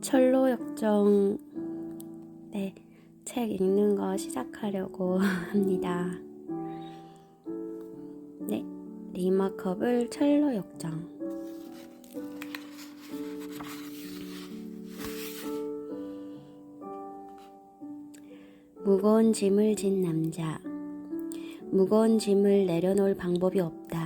철로 역정 네, 책 읽는 거 시작하려고 합니다. 네, 리마커블 철로 역정 무거운 짐을 진 남자 무거운 짐을 내려놓을 방법이 없다.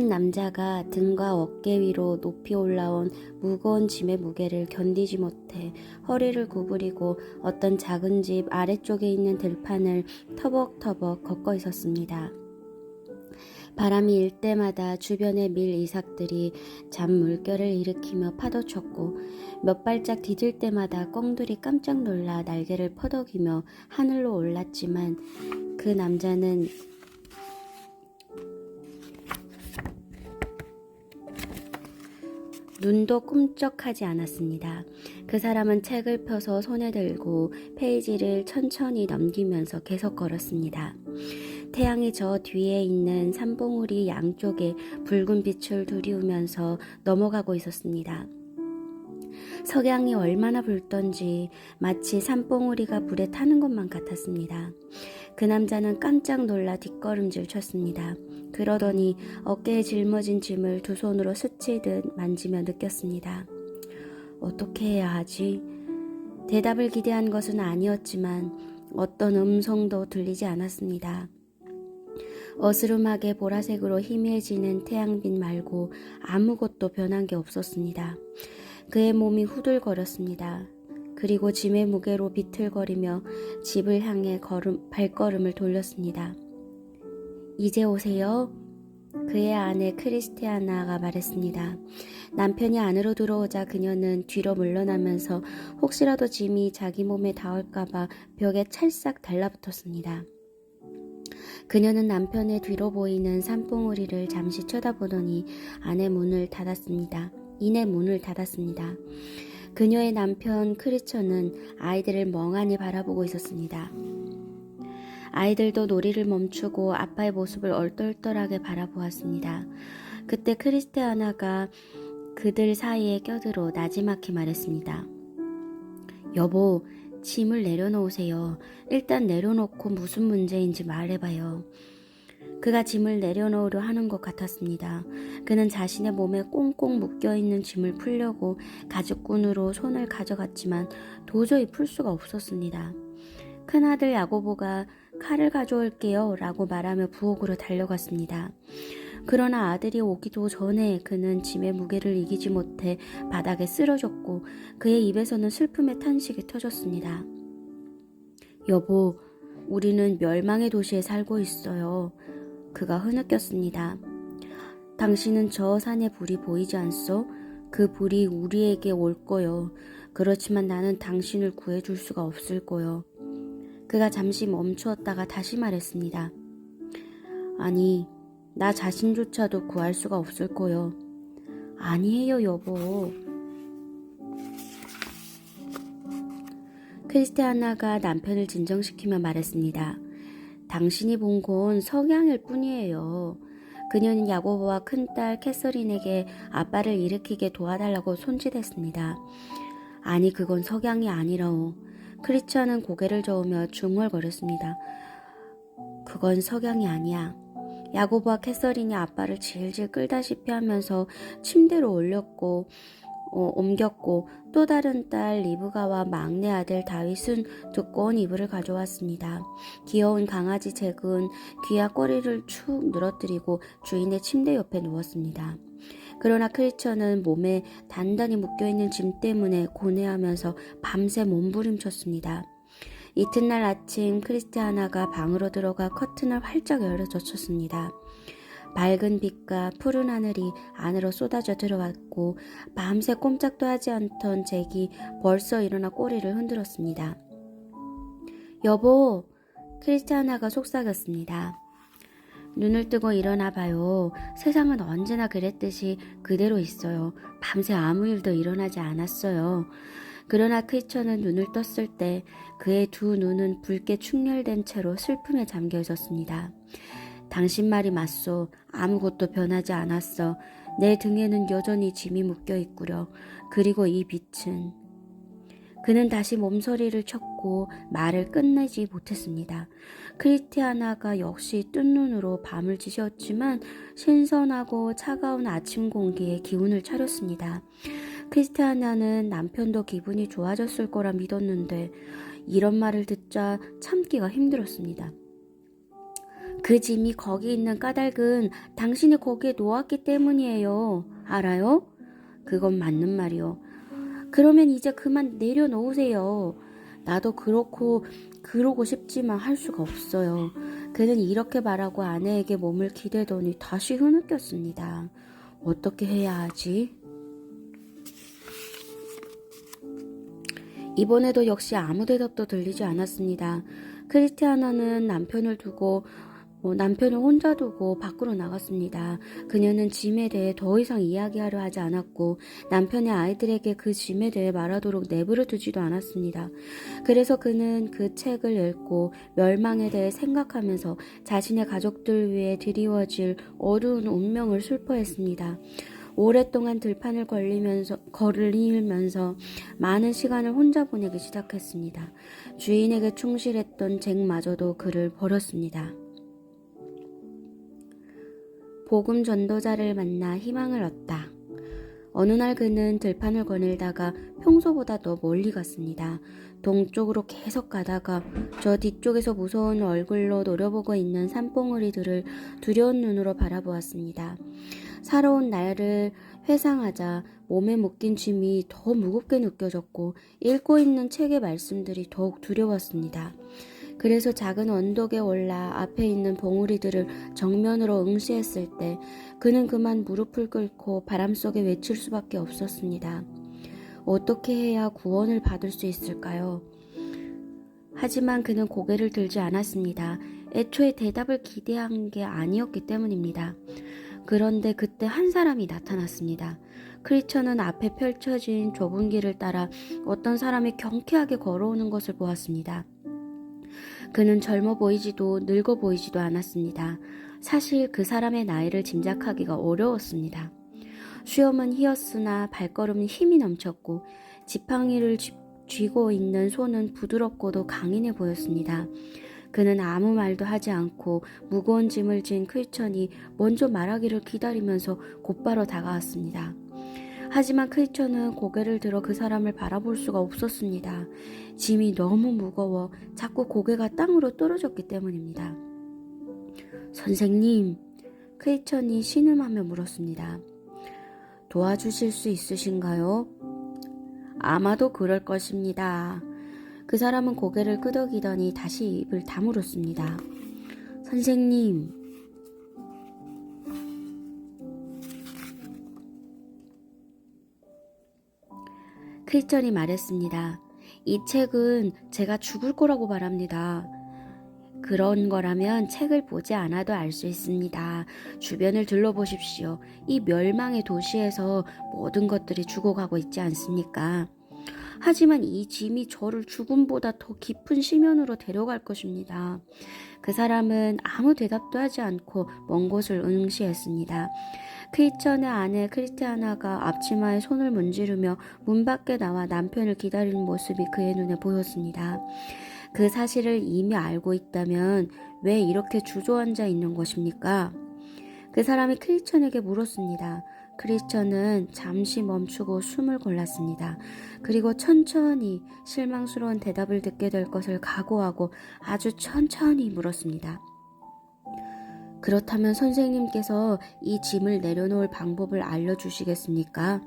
한 남자가 등과 어깨 위로 높이 올라온 무거운 짐의 무게를 견디지 못해 허리를 구부리고 어떤 작은 집 아래쪽에 있는 들판을 터벅터벅 걷고 있었습니다. 바람이 일 때마다 주변의 밀 이삭들이 잠 물결을 일으키며 파도쳤고 몇 발짝 디딜 때마다 꿩들이 깜짝 놀라 날개를 퍼덕이며 하늘로 올랐지만 그 남자는 눈도 꿈쩍하지 않았습니다. 그 사람은 책을 펴서 손에 들고 페이지를 천천히 넘기면서 계속 걸었습니다. 태양이 저 뒤에 있는 산봉우리 양쪽에 붉은 빛을 두리우면서 넘어가고 있었습니다. 석양이 얼마나 붉던지 마치 산봉우리가 불에 타는 것만 같았습니다. 그 남자는 깜짝 놀라 뒷걸음질 쳤습니다. 그러더니 어깨에 짊어진 짐을 두 손으로 스치듯 만지며 느꼈습니다. 어떻게 해야 하지? 대답을 기대한 것은 아니었지만 어떤 음성도 들리지 않았습니다. 어스름하게 보라색으로 희미해지는 태양빛 말고 아무것도 변한 게 없었습니다. 그의 몸이 후들거렸습니다. 그리고 짐의 무게로 비틀거리며 집을 향해 걸음, 발걸음을 돌렸습니다. 이제 오세요. 그의 아내 크리스티아나가 말했습니다. 남편이 안으로 들어오자 그녀는 뒤로 물러나면서 혹시라도 짐이 자기 몸에 닿을까봐 벽에 찰싹 달라붙었습니다. 그녀는 남편의 뒤로 보이는 산봉우리를 잠시 쳐다보더니 안의 문을 닫았습니다. 이내 문을 닫았습니다. 그녀의 남편 크리처는 아이들을 멍하니 바라보고 있었습니다. 아이들도 놀이를 멈추고 아빠의 모습을 얼떨떨하게 바라보았습니다. 그때 크리스티아나가 그들 사이에 껴들어 나지막히 말했습니다. 여보, 짐을 내려놓으세요. 일단 내려놓고 무슨 문제인지 말해봐요. 그가 짐을 내려놓으려 하는 것 같았습니다. 그는 자신의 몸에 꽁꽁 묶여있는 짐을 풀려고 가죽끈으로 손을 가져갔지만 도저히 풀 수가 없었습니다. 큰아들 야고보가 칼을 가져올게요 라고 말하며 부엌으로 달려갔습니다. 그러나 아들이 오기도 전에 그는 짐의 무게를 이기지 못해 바닥에 쓰러졌고 그의 입에서는 슬픔의 탄식이 터졌습니다. 여보, 우리는 멸망의 도시에 살고 있어요. 그가 흐느꼈습니다. 당신은 저 산에 불이 보이지 않소? 그 불이 우리에게 올 거요. 그렇지만 나는 당신을 구해줄 수가 없을 거요. 그가 잠시 멈추었다가 다시 말했습니다. 아니, 나 자신조차도 구할 수가 없을 거요. 아니에요, 여보. 크리스티아나가 남편을 진정시키며 말했습니다. 당신이 본건 석양일 뿐이에요. 그녀는 야고보와 큰딸 캐서린에게 아빠를 일으키게 도와달라고 손짓했습니다. 아니, 그건 석양이 아니라오. 크리스천은 고개를 저으며 중얼거렸습니다. 그건 석양이 아니야. 야고보와 캐서린이 아빠를 질질 끌다시피 하면서 침대로 올렸고 어, 옮겼고 또 다른 딸 리브가와 막내 아들 다윗은 두꺼운 이불을 가져왔습니다. 귀여운 강아지 잭은 귀와 꼬리를 축 늘어뜨리고 주인의 침대 옆에 누웠습니다. 그러나 크리처는 몸에 단단히 묶여있는 짐 때문에 고뇌하면서 밤새 몸부림쳤습니다. 이튿날 아침 크리스티아나가 방으로 들어가 커튼을 활짝 열어 젖혔습니다. 밝은 빛과 푸른 하늘이 안으로 쏟아져 들어왔고 밤새 꼼짝도 하지 않던 잭이 벌써 일어나 꼬리를 흔들었습니다. 여보, 크리스티아나가 속삭였습니다. 눈을 뜨고 일어나 봐요. 세상은 언제나 그랬듯이 그대로 있어요. 밤새 아무 일도 일어나지 않았어요. 그러나 크리처는 눈을 떴을 때 그의 두 눈은 붉게 충혈된 채로 슬픔에 잠겨 있었습니다. 당신 말이 맞소. 아무것도 변하지 않았어. 내 등에는 여전히 짐이 묶여 있구려. 그리고 이 빛은 그는 다시 몸서리를 쳤고 말을 끝내지 못했습니다. 크리스티아나가 역시 뜬 눈으로 밤을 지새웠지만 신선하고 차가운 아침 공기에 기운을 차렸습니다. 크리스티아나는 남편도 기분이 좋아졌을 거라 믿었는데 이런 말을 듣자 참기가 힘들었습니다. 그 짐이 거기 있는 까닭은 당신이 거기에 놓았기 때문이에요. 알아요? 그건 맞는 말이요. 그러면 이제 그만 내려놓으세요. 나도 그렇고 그러고 싶지만 할 수가 없어요. 그는 이렇게 말하고 아내에게 몸을 기대더니 다시 흐느꼈습니다. 어떻게 해야 하지? 이번에도 역시 아무 대답도 들리지 않았습니다. 크리스티아나는 남편을 두고 어, 남편을 혼자 두고 밖으로 나갔습니다. 그녀는 짐에 대해 더 이상 이야기하려 하지 않았고 남편의 아이들에게 그 짐에 대해 말하도록 내버려 두지도 않았습니다. 그래서 그는 그 책을 읽고 멸망에 대해 생각하면서 자신의 가족들 위해 드리워질 어두운 운명을 슬퍼했습니다. 오랫동안 들판을 걸리면서 걸리면서 많은 시간을 혼자 보내기 시작했습니다. 주인에게 충실했던 잭마저도 그를 버렸습니다. 복음 전도자를 만나 희망을 얻다. 어느 날 그는 들판을 거닐다가 평소보다 더 멀리 갔습니다. 동쪽으로 계속 가다가 저 뒤쪽에서 무서운 얼굴로 노려보고 있는 산봉우리들을 두려운 눈으로 바라보았습니다. 살아온 날을 회상하자 몸에 묶인 짐이 더 무겁게 느껴졌고 읽고 있는 책의 말씀들이 더욱 두려웠습니다. 그래서 작은 언덕에 올라 앞에 있는 봉우리들을 정면으로 응시했을 때 그는 그만 무릎을 꿇고 바람 속에 외칠 수밖에 없었습니다. 어떻게 해야 구원을 받을 수 있을까요? 하지만 그는 고개를 들지 않았습니다. 애초에 대답을 기대한 게 아니었기 때문입니다. 그런데 그때 한 사람이 나타났습니다. 크리처는 앞에 펼쳐진 좁은 길을 따라 어떤 사람이 경쾌하게 걸어오는 것을 보았습니다. 그는 젊어 보이지도 늙어 보이지도 않았습니다. 사실 그 사람의 나이를 짐작하기가 어려웠습니다. 수염은 희었으나 발걸음은 힘이 넘쳤고 지팡이를 쥐, 쥐고 있는 손은 부드럽고도 강인해 보였습니다. 그는 아무 말도 하지 않고 무거운 짐을 진 크리천이 먼저 말하기를 기다리면서 곧바로 다가왔습니다. 하지만 크리처는 고개를 들어 그 사람을 바라볼 수가 없었습니다. 짐이 너무 무거워 자꾸 고개가 땅으로 떨어졌기 때문입니다. 선생님, 크리처니 신음하며 물었습니다. 도와주실 수 있으신가요? 아마도 그럴 것입니다. 그 사람은 고개를 끄덕이더니 다시 입을 다물었습니다. 선생님, 크리스천이 말했습니다. 이 책은 제가 죽을 거라고 말합니다. 그런 거라면 책을 보지 않아도 알 수 있습니다. 주변을 둘러보십시오. 이 멸망의 도시에서 모든 것들이 죽어가고 있지 않습니까? 하지만 이 짐이 저를 죽음보다 더 깊은 심연으로 데려갈 것입니다. 그 사람은 아무 대답도 하지 않고 먼 곳을 응시했습니다. 크리스천의 아내 크리스티아나가 앞치마에 손을 문지르며 문 밖에 나와 남편을 기다리는 모습이 그의 눈에 보였습니다. 그 사실을 이미 알고 있다면 왜 이렇게 주저앉아 있는 것입니까? 그 사람이 크리스천에게 물었습니다. 크리스천은 잠시 멈추고 숨을 골랐습니다. 그리고 천천히 실망스러운 대답을 듣게 될 것을 각오하고 아주 천천히 물었습니다. 그렇다면 선생님께서 이 짐을 내려놓을 방법을 알려주시겠습니까?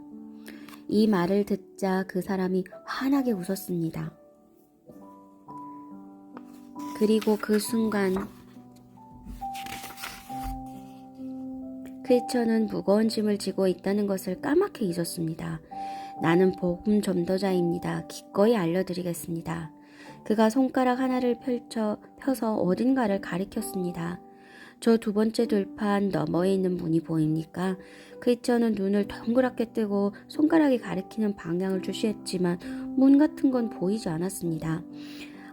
이 말을 듣자 그 사람이 환하게 웃었습니다. 그리고 그 순간 크리처는 무거운 짐을 지고 있다는 것을 까맣게 잊었습니다. 나는 복음 전도자입니다. 기꺼이 알려드리겠습니다. 그가 손가락 하나를 펼쳐 펴서 어딘가를 가리켰습니다. 저 두 번째 들판 너머에 있는 문이 보입니까? 크리처는 눈을 동그랗게 뜨고 손가락이 가리키는 방향을 주시했지만 문 같은 건 보이지 않았습니다.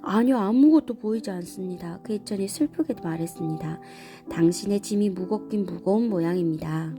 아니요, 아무것도 보이지 않습니다. 크리처이 슬프게 말했습니다. 당신의 짐이 무겁긴 무거운 모양입니다.